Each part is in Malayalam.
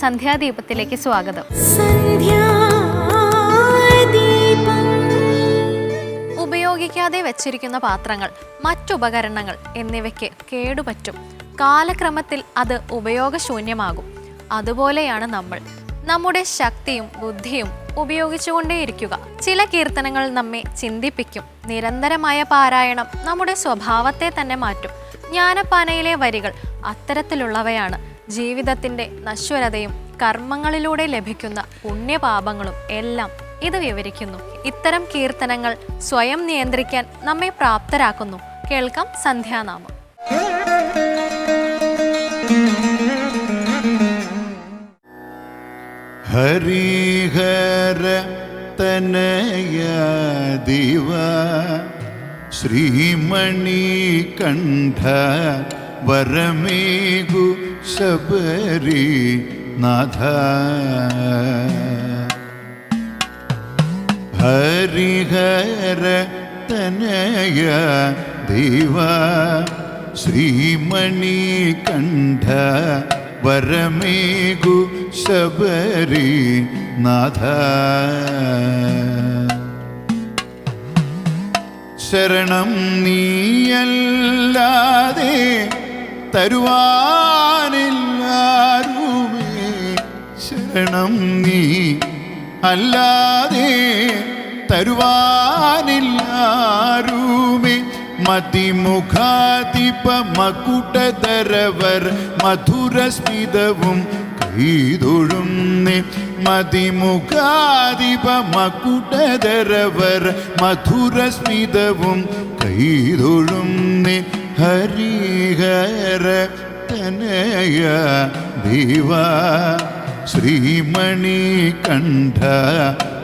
സന്ധ്യാദീപത്തിലേക്ക് സ്വാഗതം. ഉപയോഗിക്കാതെ വെച്ചിരിക്കുന്ന പാത്രങ്ങൾ മറ്റുപകരണങ്ങൾ എന്നിവയ്ക്ക് കേടുപറ്റും. കാലക്രമത്തിൽ അത് ഉപയോഗശൂന്യമാകും. അതുപോലെയാണ് നമ്മൾ. നമ്മുടെ ശക്തിയും ബുദ്ധിയും ഉപയോഗിച്ചുകൊണ്ടേയിരിക്കുക. ചില കീർത്തനങ്ങൾ നമ്മെ ചിന്തിപ്പിക്കും. നിരന്തരമായ പാരായണം നമ്മുടെ സ്വഭാവത്തെ തന്നെ മാറ്റും. ജ്ഞാനപ്പാനയിലെ വരികൾ അത്തരത്തിലുള്ളവയാണ്. ജീവിതത്തിന്റെ നശ്വരതയും കർമ്മങ്ങളിലൂടെ ലഭിക്കുന്ന പുണ്യപാപങ്ങളും എല്ലാം ഇത് വിവരിക്കുന്നു. ഇത്തരം കീർത്തനങ്ങൾ സ്വയം നിയന്ത്രിക്കാൻ നമ്മെ പ്രാപ്തരാക്കുന്നു. കേൾക്കാം സന്ധ്യാനാമം. ഹരിഹര തനയ ദിവ ശ്രീമണി കണ്ഠ വരമേഗു ശബരി നാഥ. ഹരിഹര തനയ ദേവ ശ്രീമണി കണ്ഠ വരമേകു ശബരി നാഥ. ശരണം നീയല്ലാതെ തരുവാനില്ലാരുമേ. ശരണം നീ അല്ലാതെ തരുവാനില്ലാരുമേ. മതിമുഖാതിപ മകുടധരവർ മധുരസ്മിതവും കൈതൊഴുന്നേ. മതിമുഖാതിപ മകുടധരവർ മധുരസ്മിതവും കൈതൊഴുന്നേ. ഹരിഹര തനയ ദിവ ശ്രീമണി കണ്ഠ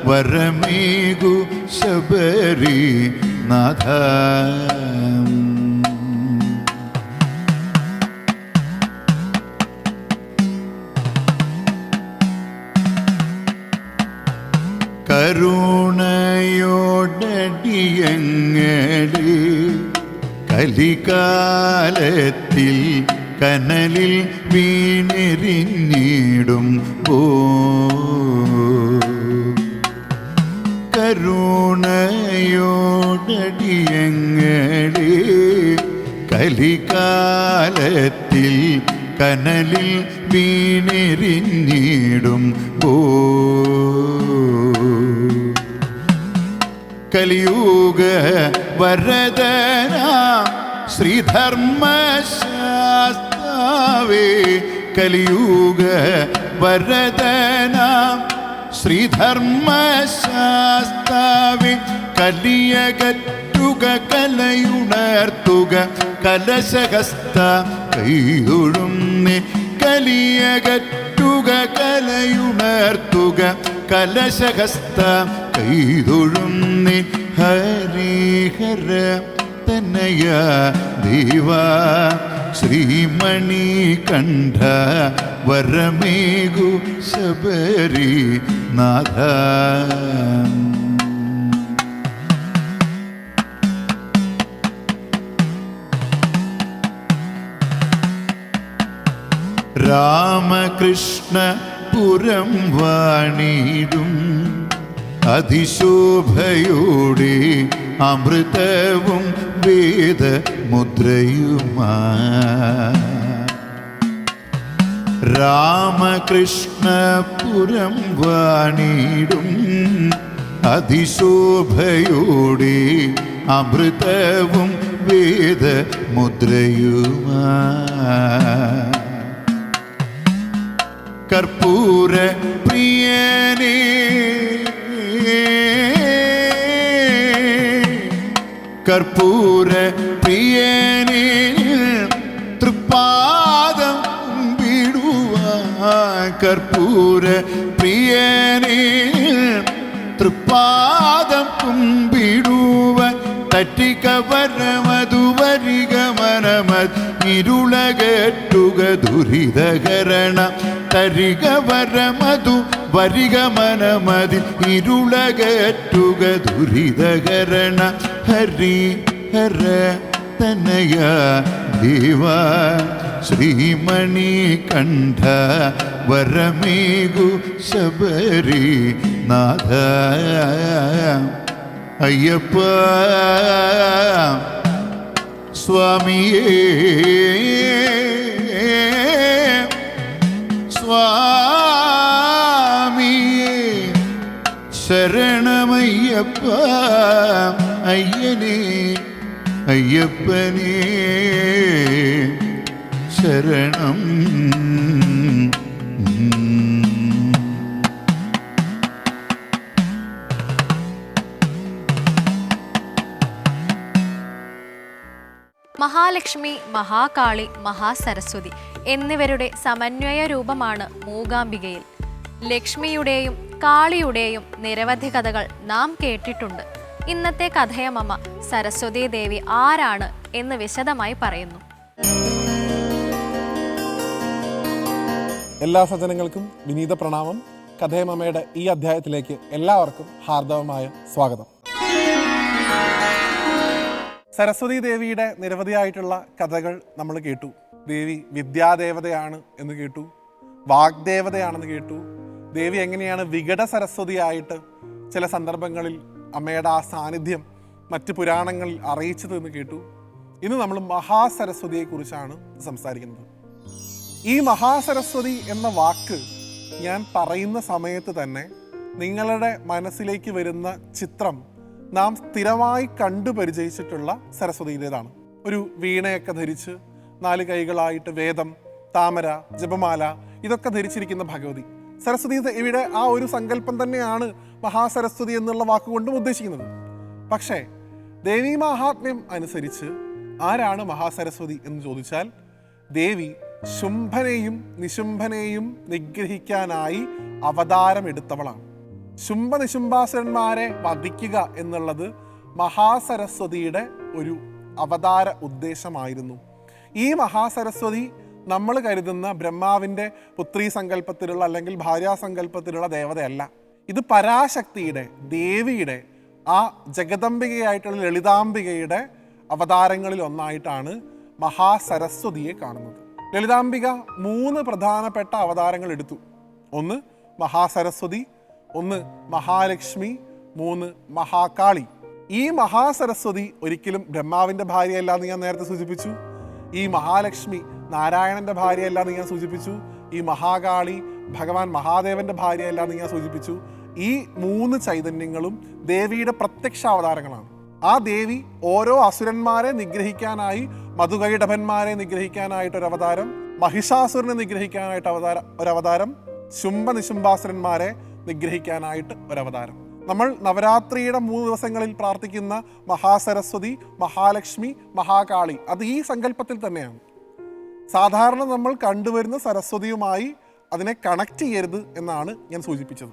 വരമേകു ശബരി നാഥ കരുണയോടടിയങ്ങളെ കലികാലത്തിൽ കനലിൽ വീണെറിഞ്ഞിടും പോ. കരുണയോടടിയങ്ങളെ കലികാലത്തിൽ കനലിൽ വീണെറിഞ്ഞിടും പോ. കലിയുഗ വരദന ശ്രീധർമ്മശാസ്താവേ. കലിയുഗ വരദന ശ്രീധർമ്മശാസ്താവേ. കലിയകറ്റുക കലയുണർത്തുക കലശഹസ്ത കൈതൊഴുന്നേ കലിയകറ്റുക കലയുണർത്തുക കലശഹസ്ത കൈതൊഴുന്നി. ഹരിഹര തനയ ദേവ ശ്രീമണി കണ്ഠ വരമേഗു ശബരി നാഥ. രാമകൃഷ്ണ പുരം വാണിടും അതിശോഭയോടെ അമൃതവും വേദ മുദ്രയുമാ രാമകൃഷ്ണപുരം വാണിടും അതിശോഭയോടെ അമൃതവും വേദ മുദ്രയുമാ கற்பூர பிரியனே. கற்பூர பிரியனே திருப்பாதம் விடுவாய். கற்பூர பிரியனே திருப்பாதம் கும்பிடுவ தட்டிக்க வர மதுவரிக மனமது ഇരുളകറ്റുക ദുരിതകരണ തരിക വരമതു വരിക മനമതി ഇരുളകറ്റുക ദുരിതകരണ ഹരി ഹര തനയ ദേവ ശ്രീമണി കണ്ഠ വരമേകു ശബരി നാഥ. അയ്യപ്പ சுவாமியே. சுவாமியே சரணமையப்பா ஐயனே ஐயப்பனே சரணம். മഹാലക്ഷ്മി മഹാകാളി മഹാസരസ്വതി എന്നിവരുടെ സമന്വയ രൂപമാണ് മൂകാംബികയിൽ. ലക്ഷ്മിയുടെയും കാളിയുടെയും നിരവധി കഥകൾ നാം കേട്ടിട്ടുണ്ട്. ഇന്നത്തെ കഥയമമ്മ സരസ്വതി ദേവി ആരാണ് എന്ന് വിശദമായി പറയുന്നു. എല്ലാ സജ്ജനങ്ങൾക്കും വിനീത പ്രണാമം. കഥയമമ്മയുടെ ഈ അധ്യായത്തിലേക്ക് എല്ലാവർക്കും ഹാർദവമായ സ്വാഗതം. സരസ്വതി ദേവിയുടെ നിരവധിയായിട്ടുള്ള കഥകൾ നമ്മൾ കേട്ടു. ദേവി വിദ്യാദേവതയാണ് എന്ന് കേട്ടു. വാഗ്ദേവതയാണെന്ന് കേട്ടു. ദേവി എങ്ങനെയാണ് വികട സരസ്വതിയായിട്ട് ചില സന്ദർഭങ്ങളിൽ അമ്മയുടെ ആ സാന്നിധ്യം മറ്റ് പുരാണങ്ങളിൽ അറിയിച്ചത് എന്ന് കേട്ടു. ഇന്ന് നമ്മൾ മഹാസരസ്വതിയെക്കുറിച്ചാണ് സംസാരിക്കുന്നത്. ഈ മഹാസരസ്വതി എന്ന വാക്ക് ഞാൻ പറയുന്ന സമയത്ത് തന്നെ നിങ്ങളുടെ മനസ്സിലേക്ക് വരുന്ന ചിത്രം നാം സ്ഥിരമായി കണ്ടു പരിചയിച്ചിട്ടുള്ള സരസ്വതിയുടേതാണ് ഒരു വീണയൊക്കെ ധരിച്ച് നാല് കൈകളായിട്ട് വേദം താമര ജപമാല ഇതൊക്കെ ധരിച്ചിരിക്കുന്ന ഭഗവതി. സരസ്വതി ദേവിയുടെ ആ ഒരു സങ്കല്പം തന്നെയാണ് മഹാസരസ്വതി എന്നുള്ള വാക്കുകൊണ്ടും ഉദ്ദേശിക്കുന്നത്. പക്ഷേ ദേവി മഹാത്മ്യം അനുസരിച്ച് ആരാണ് മഹാസരസ്വതി എന്ന് ചോദിച്ചാൽ ദേവി ശുംഭനെയും നിശുംഭനെയും നിഗ്രഹിക്കാനായി അവതാരമെടുത്തവളാണ്. ശുംഭ നിശുംഭാസുരന്മാരെ വധിക്കുക എന്നുള്ളത് മഹാസരസ്വതിയുടെ ഒരു അവതാര ഉദ്ദേശമായിരുന്നു. ഈ മഹാസരസ്വതി നമ്മൾ കരുതുന്ന ബ്രഹ്മാവിന്റെ പുത്രീ സങ്കല്പത്തിലുള്ള അല്ലെങ്കിൽ ഭാര്യാസങ്കല്പത്തിലുള്ള ദേവതയല്ല. ഇത് പരാശക്തിയുടെ ദേവിയുടെ ആ ജഗദംബികയായിട്ടുള്ള ലളിതാംബികയുടെ അവതാരങ്ങളിൽ ഒന്നായിട്ടാണ് മഹാസരസ്വതിയെ കാണുന്നത്. ലളിതാംബിക മൂന്ന് പ്രധാനപ്പെട്ട അവതാരങ്ങൾ എടുത്തു. ഒന്ന് മഹാസരസ്വതി ഒന്ന് മഹാലക്ഷ്മി മൂന്ന് മഹാകാളി. ഈ മഹാസരസ്വതി ഒരിക്കലും ബ്രഹ്മാവിന്റെ ഭാര്യയല്ല എന്ന് ഞാൻ നേരത്തെ സൂചിപ്പിച്ചു. ഈ മഹാലക്ഷ്മി നാരായണന്റെ ഭാര്യയല്ല എന്ന് ഞാൻ സൂചിപ്പിച്ചു. ഈ മഹാകാളി ഭഗവാൻ മഹാദേവന്റെ ഭാര്യയല്ല എന്ന് ഞാൻ സൂചിപ്പിച്ചു. ഈ മൂന്ന് ചൈതന്യങ്ങളും ദേവിയുടെ പ്രത്യക്ഷ അവതാരങ്ങളാണ്. ആ ദേവി ഓരോ അസുരന്മാരെ നിഗ്രഹിക്കാനായി മധുകൈഡഭന്മാരെ നിഗ്രഹിക്കാനായിട്ട് ഒരു അവതാരം മഹിഷാസുരനെ നിഗ്രഹിക്കാനായിട്ട് അവതാര ഒരു അവതാരം ശുംഭ നിശുംഭാസുരന്മാരെ നിഗ്രഹിക്കാനായിട്ട് ഒരവതാരം. നമ്മൾ നവരാത്രിയുടെ മൂന്ന് ദിവസങ്ങളിൽ പ്രാർത്ഥിക്കുന്ന മഹാസരസ്വതി മഹാലക്ഷ്മി മഹാകാളി അത് ഈ സങ്കല്പത്തിൽ തന്നെയാണ്. സാധാരണ നമ്മൾ കണ്ടുവരുന്ന സരസ്വതിയുമായി അതിനെ കണക്ട് ചെയ്യരുത് എന്നാണ് ഞാൻ സൂചിപ്പിച്ചത്.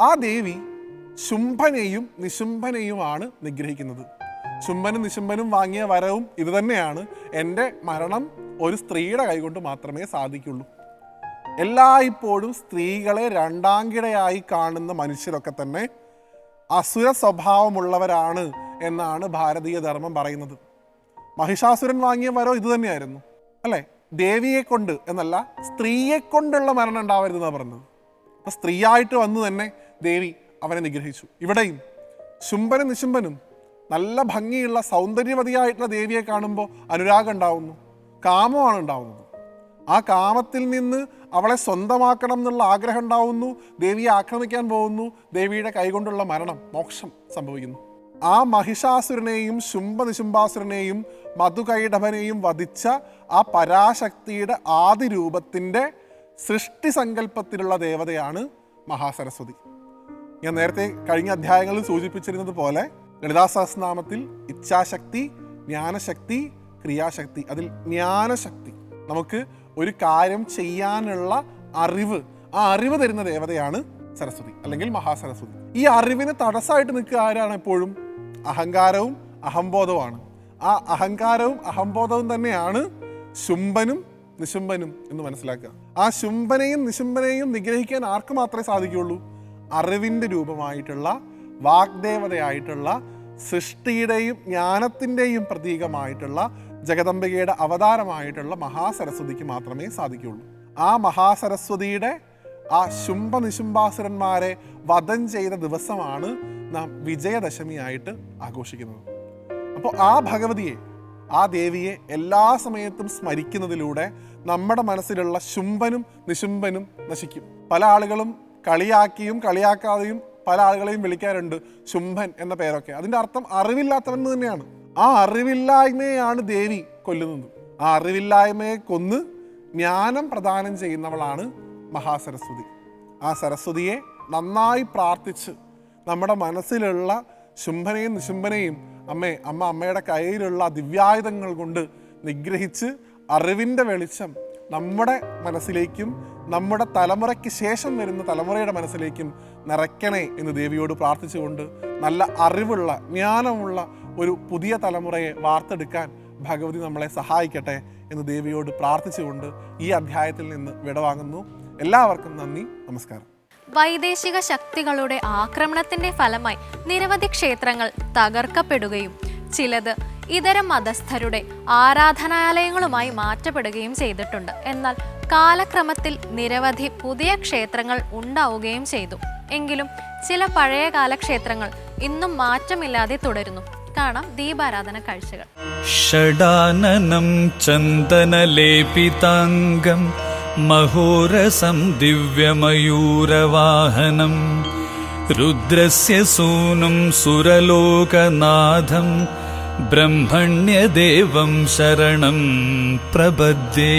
ആ ദേവി ശുംഭനെയും നിശുംഭനെയുമാണ് നിഗ്രഹിക്കുന്നത്. ശുംഭനും നിശുംഭനും വാങ്ങിയ വരവും ഇതുതന്നെയാണ് എന്റെ മരണം ഒരു സ്ത്രീയുടെ കൈകൊണ്ട് മാത്രമേ സാധിക്കുള്ളൂ. എല്ലായ്പ്പോഴും സ്ത്രീകളെ രണ്ടാംകിടയായി കാണുന്ന മനുഷ്യരൊക്കെ തന്നെ അസുര സ്വഭാവമുള്ളവരാണ് എന്നാണ് ഭാരതീയ ധർമ്മം പറയുന്നത്. മഹിഷാസുരൻ വാങ്ങിയ വരോ ഇത് തന്നെയായിരുന്നു അല്ലേ? ദേവിയെ കൊണ്ട് എന്നല്ല സ്ത്രീയെ കൊണ്ടുള്ള മരണം ഉണ്ടാവരുതെന്നാണ് പറഞ്ഞത്. അപ്പൊ സ്ത്രീയായിട്ട് വന്നു തന്നെ ദേവി അവനെ നിഗ്രഹിച്ചു. ഇവിടെയും ശുംഭനും നിശുംഭനും നല്ല ഭംഗിയുള്ള സൗന്ദര്യവതിയായിട്ടുള്ള ദേവിയെ കാണുമ്പോൾ അനുരാഗം ഉണ്ടാവുന്നു കാമമാണ് ഉണ്ടാവുന്നത്. ആ കാമത്തിൽ നിന്ന് അവളെ സ്വന്തമാക്കണം എന്നുള്ള ആഗ്രഹം ഉണ്ടാവുന്നു. ദേവിയെ ആക്രമിക്കാൻ പോകുന്നു. ദേവിയുടെ കൈകൊണ്ടുള്ള മരണം മോക്ഷം സംഭവിക്കുന്നു. ആ മഹിഷാസുരനെയും ശുംഭ നിശുംഭാസുരനെയും മധുകൈടഭനെയും വധിച്ച ആ പരാശക്തിയുടെ ആദി രൂപത്തിന്റെ സൃഷ്ടി സങ്കല്പത്തിലുള്ള ദേവതയാണ് മഹാസരസ്വതി. ഞാൻ നേരത്തെ കഴിഞ്ഞ അധ്യായങ്ങളിൽ സൂചിപ്പിച്ചിരുന്നത് പോലെ ലളിതാ ഇച്ഛാശക്തി ജ്ഞാനശക്തി ക്രിയാശക്തി അതിൽ ജ്ഞാനശക്തി. നമുക്ക് ഒരു കാര്യം ചെയ്യാനുള്ള അറിവ്. ആ അറിവ് തരുന്ന ദേവതയാണ് സരസ്വതി അല്ലെങ്കിൽ മഹാസരസ്വതി. ഈ അറിവിന് തടസ്സമായിട്ട് നിൽക്കുക ആരാണ് എപ്പോഴും? അഹങ്കാരവും അഹംബോധവുമാണ്. ആ അഹങ്കാരവും അഹംബോധവും തന്നെയാണ് ശുംഭനും നിശുംഭനും എന്ന് മനസ്സിലാക്കുക. ആ ശുംഭനെയും നിശുംഭനെയും നിഗ്രഹിക്കാൻ ആർക്ക് മാത്രമേ സാധിക്കുകയുള്ളൂ? അറിവിന്റെ രൂപമായിട്ടുള്ള വാഗ്ദേവതയായിട്ടുള്ള സൃഷ്ടിയുടെയും ജ്ഞാനത്തിന്റെയും പ്രതീകമായിട്ടുള്ള ജഗദംബികയുടെ അവതാരമായിട്ടുള്ള മഹാസരസ്വതിക്ക് മാത്രമേ സാധിക്കുകയുള്ളൂ. ആ മഹാസരസ്വതിയുടെ ആ ശുംഭ നിശുംഭാസുരന്മാരെ വധം ചെയ്ത ദിവസമാണ് നാം വിജയദശമിയായിട്ട് ആഘോഷിക്കുന്നത്. അപ്പോൾ ആ ഭഗവതിയെ ആ ദേവിയെ എല്ലാ സമയത്തും സ്മരിക്കുന്നതിലൂടെ നമ്മുടെ മനസ്സിലുള്ള ശുംഭനും നിശുംഭനും നശിക്കും. പല ആളുകളും കളിയാക്കിയും കളിയാക്കാതെയും പല ആളുകളെയും വിളിക്കാറുണ്ട് ശുംഭൻ എന്ന പേരൊക്കെ. അതിന്റെ അർത്ഥം അറിവില്ലാത്തവൻ തന്നെയാണ്. ആ അറിവില്ലായ്മയാണ് ദേവി കൊല്ലുന്നത്. ആ അറിവില്ലായ്മയെ കൊന്ന് ജ്ഞാനം പ്രദാനം ചെയ്യുന്നവളാണ് മഹാസരസ്വതി. ആ സരസ്വതിയെ നന്നായി പ്രാർത്ഥിച്ച് നമ്മുടെ മനസ്സിലുള്ള ശുംഭനയും നിശുംഭനയും അമ്മേ അമ്മ അമ്മയുടെ കയ്യിലുള്ള ദിവ്യായുധങ്ങൾ കൊണ്ട് നിഗ്രഹിച്ച് അറിവിന്റെ വെളിച്ചം നമ്മുടെ മനസ്സിലേക്കും നമ്മുടെ തലമുറയ്ക്ക് ശേഷം വരുന്ന തലമുറയുടെ മനസ്സിലേക്കും നിറയ്ക്കണേ എന്ന് ദേവിയോട് പ്രാർത്ഥിച്ചുകൊണ്ട് നല്ല അറിവുള്ള ജ്ഞാനമുള്ള ഒരു പുതിയ തലമുറയെ വാർത്തെടുക്കാൻ ഭഗവതി നമ്മളെ സഹായിക്കട്ടെ എന്ന് ദേവിയോട് പ്രാർത്ഥിച്ചുകൊണ്ട് ഈ അധ്യായത്തിൽ നിന്ന് വിടവാങ്ങുന്നു. എല്ലാവർക്കും നന്ദി. നമസ്കാരം. വൈദേശിക ശക്തികളുടെ ആക്രമണത്തിന്റെ ഫലമായി നിരവധി ക്ഷേത്രങ്ങൾ തകർക്കപ്പെടുകയും ചിലത് ഇതര മതസ്ഥരുടെ ആരാധനാലയങ്ങളുമായി മാറ്റപ്പെടുകയും ചെയ്തിട്ടുണ്ട്. എന്നാൽ കാലക്രമത്തിൽ നിരവധി പുതിയ ക്ഷേത്രങ്ങൾ ഉണ്ടാവുകയും ചെയ്തു. എങ്കിലും ചില പഴയകാല ക്ഷേത്രങ്ങൾ ഇന്നും മാറ്റമില്ലാതെ തുടരുന്നു. കാണാം ദീപാരാധന കാഴ്ചകൾ. ഷഡാനനം ചന്ദനലേപിതാംഗം മഹോരസം ദിവ്യമയൂരവാഹനം രുദ്രസ്യ സൂനും സുരലോകനാഥം ബ്രഹ്മണ്യദേവം ശരണം പ്രപദ്യേ.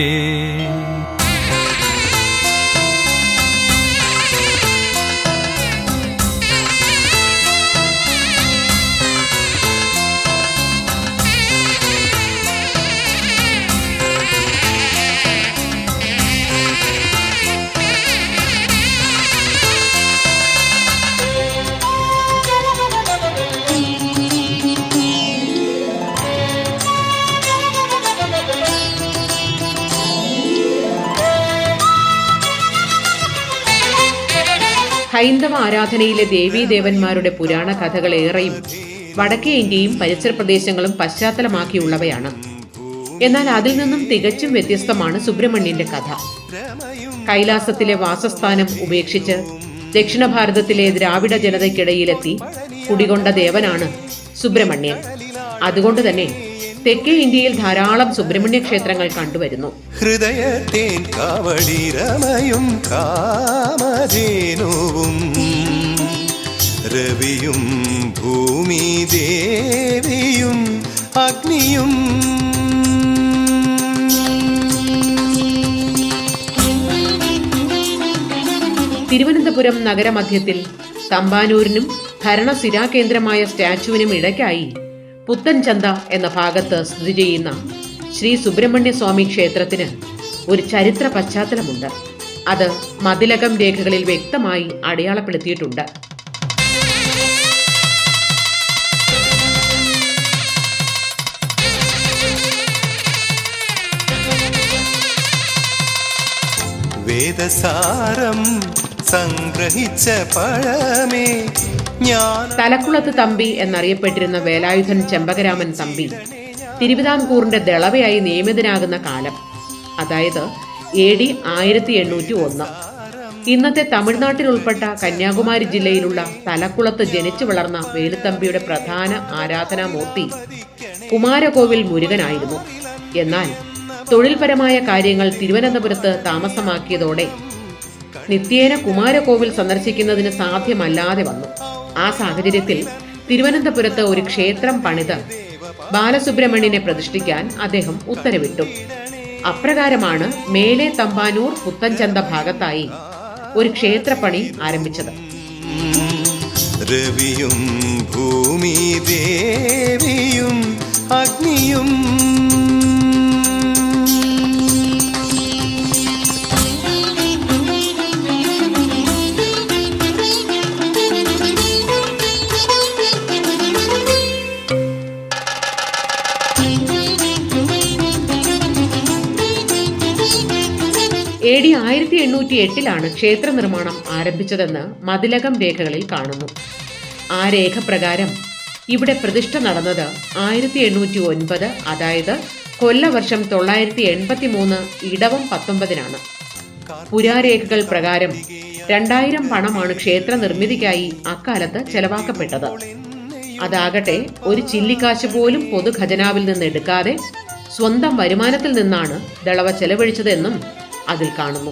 ഹൈന്ദവ ആരാധനയിലെ ദേവീദേവന്മാരുടെ പുരാണ കഥകൾ ഏറെയും വടക്കേ ഇന്ത്യയും പരിസര പ്രദേശങ്ങളും പശ്ചാത്തലമാക്കിയുള്ളവയാണ്. എന്നാൽ അതിൽ നിന്നും തികച്ചും വ്യത്യസ്തമാണ് സുബ്രഹ്മണ്യന്റെ കഥ. കൈലാസത്തിലെ വാസസ്ഥാനം ഉപേക്ഷിച്ച് ദക്ഷിണ ഭാരതത്തിലെ ദ്രാവിഡ ജനതയ്ക്കിടയിലെത്തി കുടികൊണ്ട ദേവനാണ് സുബ്രഹ്മണ്യൻ. അതുകൊണ്ട് തന്നെ തെക്കേ ഇന്ത്യയിൽ ധാരാളം സുബ്രഹ്മണ്യ ക്ഷേത്രങ്ങൾ കണ്ടുവരുന്നു. ഹൃദയത്തേൻ കാവടിരമയും കാമധേനുവും രവിയും ഭൂമി ദേവിയും അഗ്നിയും തിരുവനന്തപുരം നഗരമധ്യത്തിൽ തമ്പാനൂരിനും ഭരണസിരാ കേന്ദ്രമായ സ്റ്റാച്യുവിനും ഇടയ്ക്കായി പുത്തൻചന്ത എന്ന ഭാഗത്ത് സ്ഥിതി ചെയ്യുന്ന ശ്രീ സുബ്രഹ്മണ്യ സ്വാമി ക്ഷേത്രത്തിന് ഒരു ചരിത്ര പശ്ചാത്തലമുണ്ട്. അത് മതിലകം രേഖകളിൽ വ്യക്തമായി അടയാളപ്പെടുത്തിയിട്ടുണ്ട്. വേദസാരം സംഗ്രഹിച്ച പഴമേ തലക്കുളത്ത് തമ്പി എന്നറിയപ്പെട്ടിരുന്ന വേലായുധൻ ചെമ്പകരാമൻ തമ്പി തിരുവിതാംകൂറിന്റെ ദളവയായി നിയമിതനാകുന്ന കാലം. അതായത് എ ഡി ആയിരത്തി എണ്ണൂറ്റി ഒന്ന്. ഇന്നത്തെ തമിഴ്നാട്ടിൽ ഉൾപ്പെട്ട കന്യാകുമാരി ജില്ലയിലുള്ള തലക്കുളത്ത് ജനിച്ചു വളർന്ന വേലുത്തമ്പിയുടെ പ്രധാന ആരാധനാമൂർത്തി കുമാരകോവിൽ മുരുകനായിരുന്നു. എന്നാൽ തൊഴിൽപരമായ കാര്യങ്ങൾ തിരുവനന്തപുരത്ത് താമസമാക്കിയതോടെ നിത്യേന കുമാരകോവിൽ സന്ദർശിക്കുന്നതിന് സാധ്യമല്ലാതെ വന്നു. ആ സാഹചര്യത്തിൽ തിരുവനന്തപുരത്ത് ഒരു ക്ഷേത്രം പണിത് ബാലസുബ്രഹ്മണ്യനെ പ്രതിഷ്ഠിക്കാൻ അദ്ദേഹം ഉത്തരവിട്ടു. അപ്രകാരമാണ് മേലെ തമ്പാനൂർ പുത്തൻചന്ത ഭാഗത്തായി ഒരു ക്ഷേത്രപ്പണി ആരംഭിച്ചത്. രവിയും ഭൂമി ദേവിയും അഗ്നിയും എണ്ണൂറ്റി എട്ടിലാണ് ക്ഷേത്ര നിർമ്മാണം ആരംഭിച്ചതെന്ന് മതിലകം രേഖകളിൽ കാണുന്നു. ആ രേഖ പ്രകാരം ഇവിടെ പ്രതിഷ്ഠ നടന്നത് ആയിരത്തി എണ്ണൂറ്റി ഒൻപത് അതായത് കൊല്ലവർഷം തൊള്ളായിരത്തി എൺപത്തി മൂന്ന് ഇടവം പത്തൊമ്പതിനാണ്. പുരാരേഖകൾ പ്രകാരം രണ്ടായിരം പണമാണ് ക്ഷേത്ര നിർമ്മിതിക്കായി അക്കാലത്ത് ചെലവാക്കപ്പെട്ടത്. അതാകട്ടെ ഒരു ചില്ലിക്കാശ് പോലും പൊതുഖജനാവിൽ നിന്ന് എടുക്കാതെ സ്വന്തം വരുമാനത്തിൽ നിന്നാണ് ദളവ ചെലവഴിച്ചതെന്നും അതിൽ കാണുന്നു.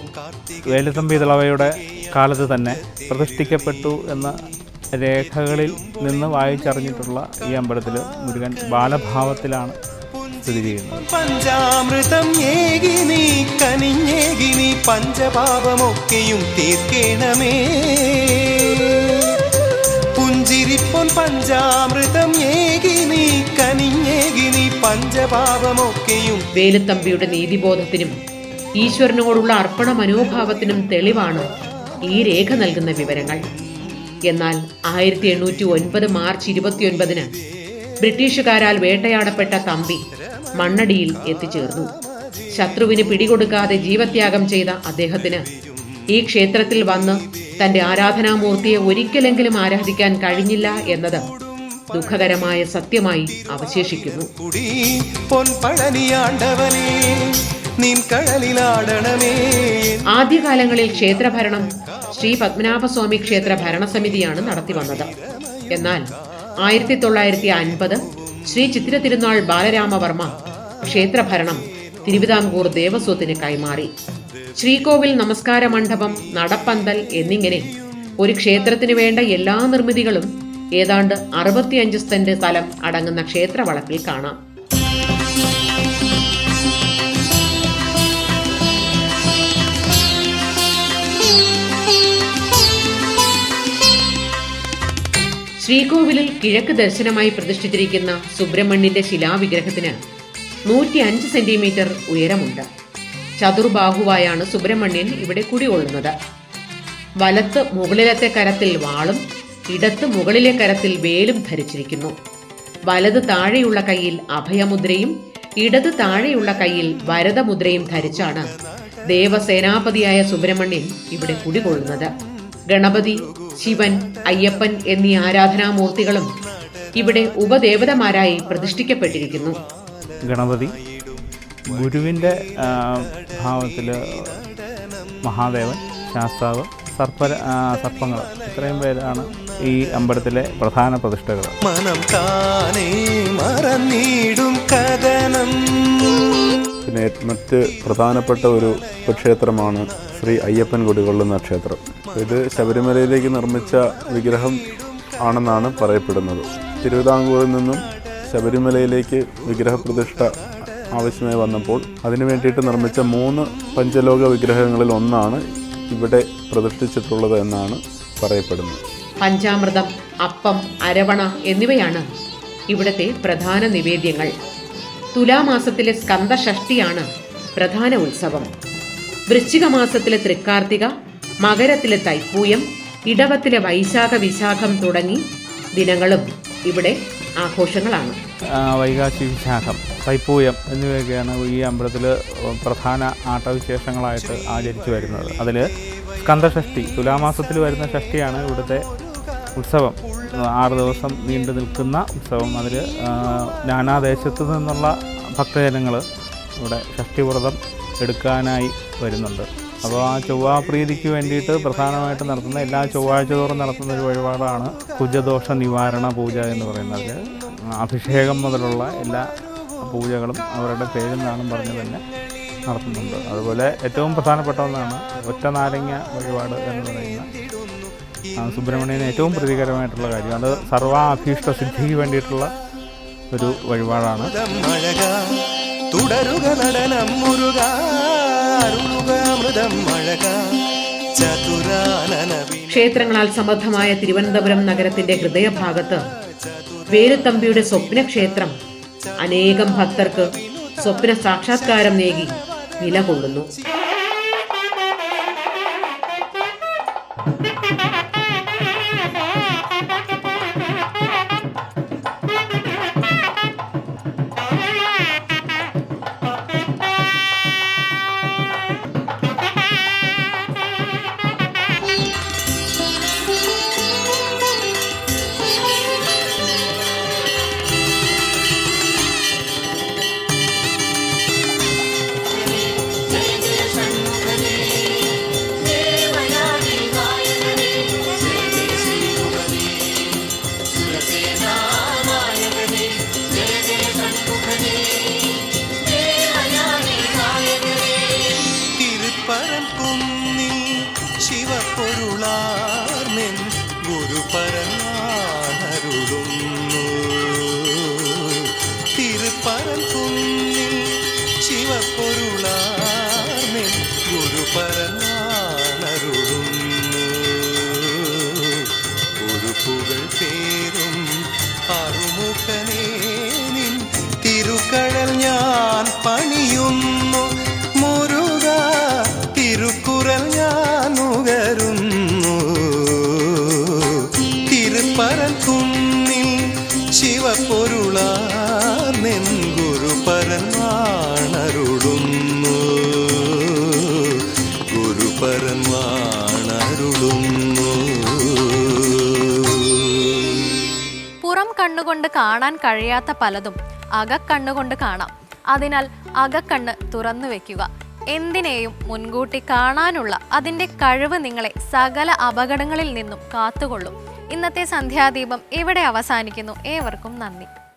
വേലുത്തമ്പി ദളവയുടെ കാലത്ത് തന്നെ പ്രതിഷ്ഠിക്കപ്പെട്ടു എന്ന രേഖകളിൽ നിന്ന് വായിച്ചറിഞ്ഞിട്ടുള്ള ഈ അമ്പലത്തിൽ മുരുകൻ ബാലഭാവത്തിലാണ് സ്ഥിതി ചെയ്യുന്നത്. പഞ്ചാമൃതം ഏകി നീ കനിഞ്ഞേകി നീ പഞ്ചപാപമൊക്കെയും തീർക്കേണമേ. പുഞ്ചിരിപ്പൊൻ പഞ്ചാമൃതം ഏകി നീ കനിഞ്ഞേകി നീ പഞ്ചപാപമൊക്കെയും വേലുത്തമ്പിയുടെ നീതിബോധത്തിനും ഈശ്വരനോടുള്ള അർപ്പണ മനോഭാവത്തിനും തെളിവാണ് ഈ രേഖ നൽകുന്ന വിവരങ്ങൾ. എന്നാൽ ആയിരത്തി എണ്ണൂറ്റി ഒൻപത് മാർച്ച് ഇരുപത്തിയൊൻപതിന് ബ്രിട്ടീഷുകാരാൽ വേട്ടയാടപ്പെട്ട തമ്പി മണ്ണടിയിൽ എത്തിച്ചേർന്നു. ശത്രുവിന് പിടികൊടുക്കാതെ ജീവത്യാഗം ചെയ്ത അദ്ദേഹത്തിന് ഈ ക്ഷേത്രത്തിൽ വന്ന് തന്റെ ആരാധനാമൂർത്തിയെ ഒരിക്കലെങ്കിലും ആരാധിക്കാൻ കഴിഞ്ഞില്ല എന്നത് ദുഃഖകരമായ സത്യമായി അവശേഷിക്കുന്നു. ആദ്യകാലങ്ങളിൽ ക്ഷേത്രഭരണം ശ്രീ പത്മനാഭസ്വാമി ക്ഷേത്ര ഭരണസമിതിയാണ് നടത്തി വന്നത്. എന്നാൽ ആയിരത്തി തൊള്ളായിരത്തി അൻപത് ശ്രീ ചിത്തിര തിരുനാൾ ബാലരാമവർമ്മ ക്ഷേത്രഭരണം തിരുവിതാംകൂർ ദേവസ്വത്തിന് കൈമാറി. ശ്രീകോവിൽ നമസ്കാര മണ്ഡപം നടപ്പന്തൽ എന്നിങ്ങനെ ഒരു ക്ഷേത്രത്തിന് വേണ്ട എല്ലാ നിർമ്മിതികളും ഏതാണ്ട് അറുപത്തിയഞ്ച് സെന്റ് സ്ഥലം അടങ്ങുന്ന ക്ഷേത്രവളപ്പിൽ കാണാം. ശ്രീകോവിലിൽ കിഴക്ക് ദർശനമായി പ്രതിഷ്ഠിച്ചിരിക്കുന്ന സുബ്രഹ്മണ്യന്റെ ശിലാവിഗ്രഹത്തിന് നൂറ്റി അഞ്ച് സെന്റിമീറ്റർ ഉയരമുണ്ട്. ചതുർബാഹുവായാണ് സുബ്രഹ്മണ്യൻ ഇവിടെ കുടികൊള്ളുന്നത്. വലത്ത് മുകളിലത്തെ കരത്തിൽ വാളും ഇടത്ത് മുകളിലെ കരത്തിൽ വേലും ധരിച്ചിരിക്കുന്നു. വലത് താഴെയുള്ള കയ്യിൽ അഭയമുദ്രയും ഇടത് താഴെയുള്ള കയ്യിൽ വരദമുദ്രയും ധരിച്ചാണ് ദേവസേനാപതിയായ സുബ്രഹ്മണ്യൻ ഇവിടെ കുടികൊള്ളുന്നത്. ഗണപതി ശിവൻ അയ്യപ്പൻ എന്നീ ആരാധനാമൂർത്തികളും ഇവിടെ ഉപദേവതമാരായി പ്രതിഷ്ഠിക്കപ്പെട്ടിരിക്കുന്നു. ഗണപതി ഗുരുവിന്റെ ഭാവത്തിൽ മഹാദേവൻ ശാസ്താവ് സർപ്പ സർപ്പങ്ങൾ ഇത്രയും പേരാണ് ഈ അമ്പലത്തിലെ പ്രധാന പ്രതിഷ്ഠകൾ മനം താനേ മറന്നിടും കഥനം. പിന്നെ മറ്റ് പ്രധാനപ്പെട്ട ഒരു ഉപക്ഷേത്രമാണ് ശ്രീ അയ്യപ്പൻ കുടികൊള്ളുന്ന ക്ഷേത്രം. ഇത് ശബരിമലയിലേക്ക് നിർമ്മിച്ച വിഗ്രഹം ആണെന്നാണ് പറയപ്പെടുന്നത്. തിരുവിതാംകൂറിൽ നിന്നും ശബരിമലയിലേക്ക് വിഗ്രഹപ്രതിഷ്ഠ ആവശ്യമായി വന്നപ്പോൾ അതിനു വേണ്ടിയിട്ട് നിർമ്മിച്ച മൂന്ന് പഞ്ചലോക വിഗ്രഹങ്ങളിൽ ഒന്നാണ് ഇവിടെ പ്രതിഷ്ഠിച്ചിട്ടുള്ളത് എന്നാണ് പറയപ്പെടുന്നത്. പഞ്ചാമൃതം അപ്പം അരവണ എന്നിവയാണ് ഇവിടുത്തെ പ്രധാന നിവേദ്യങ്ങൾ. തുലാമാസത്തിലെ സ്കന്ദഷഷ്ടിയാണ് പ്രധാന ഉത്സവം. വൃശ്ചിക മാസത്തിലെ തൃക്കാർത്തിക മകരത്തിലെ തൈപ്പൂയം ഇടവത്തിലെ വൈശാഖ വിശാഖം തുടങ്ങി ദിനങ്ങളും ഇവിടെ ആഘോഷങ്ങളാണ്. വൈകാശി വിശാഖം തൈപ്പൂയം എന്നിവയൊക്കെയാണ് ഈ അമ്പലത്തിൽ പ്രധാന ആട്ടവിശേഷങ്ങളായിട്ട് ആചരിച്ചു വരുന്നത്. അതിൽ സ്കന്ദഷഷ്ടി തുലാമാസത്തിൽ വരുന്ന ഷഷ്ടിയാണ് ഇവിടുത്തെ ഉത്സവം. ആറ് ദിവസം നീണ്ടു നിൽക്കുന്ന ഉത്സവം. അതിൽ നാനാദേശത്തു നിന്നുള്ള ഭക്തജനങ്ങൾ ഇവിടെ ഷഷ്ടിവ്രതം എടുക്കാനായി വരുന്നുണ്ട്. അപ്പോൾ ആ ചൊവ്വാപ്രീതിക്ക് വേണ്ടിയിട്ട് പ്രധാനമായിട്ട് നടത്തുന്ന എല്ലാ ചൊവ്വാഴ്ച തോറും നടത്തുന്ന ഒരു വഴിപാടാണ് കുജദോഷ നിവാരണ പൂജ എന്ന് പറയുന്നത്. അഭിഷേകം മുതലുള്ള എല്ലാ പൂജകളും അവരുടെ പേരിൽ നിന്നാണ് പറഞ്ഞ് തന്നെ നടത്തുന്നുണ്ട്. അതുപോലെ ഏറ്റവും പ്രധാനപ്പെട്ട ഒന്നാണ് ഒറ്റ നാരങ്ങ വഴിപാട് എന്ന് പറയുന്ന സുബ്രഹ്മണ്യന് ഏറ്റവും പ്രതികരമായിട്ടുള്ള കാര്യം. അത് സർവാഭീഷ്ട സിദ്ധിക്ക് വേണ്ടിയിട്ടുള്ള ഒരു വഴിപാടാണ്. തുടരുക നടനം മുരുക. ക്ഷേത്രങ്ങളാൽ സമൃദ്ധമായ തിരുവനന്തപുരം നഗരത്തിന്റെ ഹൃദയഭാഗത്ത് വേലുത്തമ്പിയുടെ സ്വപ്നക്ഷേത്രം അനേകം ഭക്തർക്ക് സ്വപ്ന സാക്ഷാത്കാരം നേകി നിലകൊള്ളുന്നു. കാണാൻ കഴിയാത്ത പലതും അകക്കണ്ണുകൊണ്ട് കാണാം. അതിനാൽ അകക്കണ്ണ് തുറന്നു വെക്കുക. എന്തിനേയും മുൻകൂട്ടി കാണാനുള്ള അതിന്റെ കഴിവ് നിങ്ങളെ സകല അപകടങ്ങളിൽ നിന്നും കാത്തുകൊള്ളും. ഇന്നത്തെ സന്ധ്യാദീപം ഇവിടെ അവസാനിക്കുന്നു. ഏവർക്കും നന്ദി.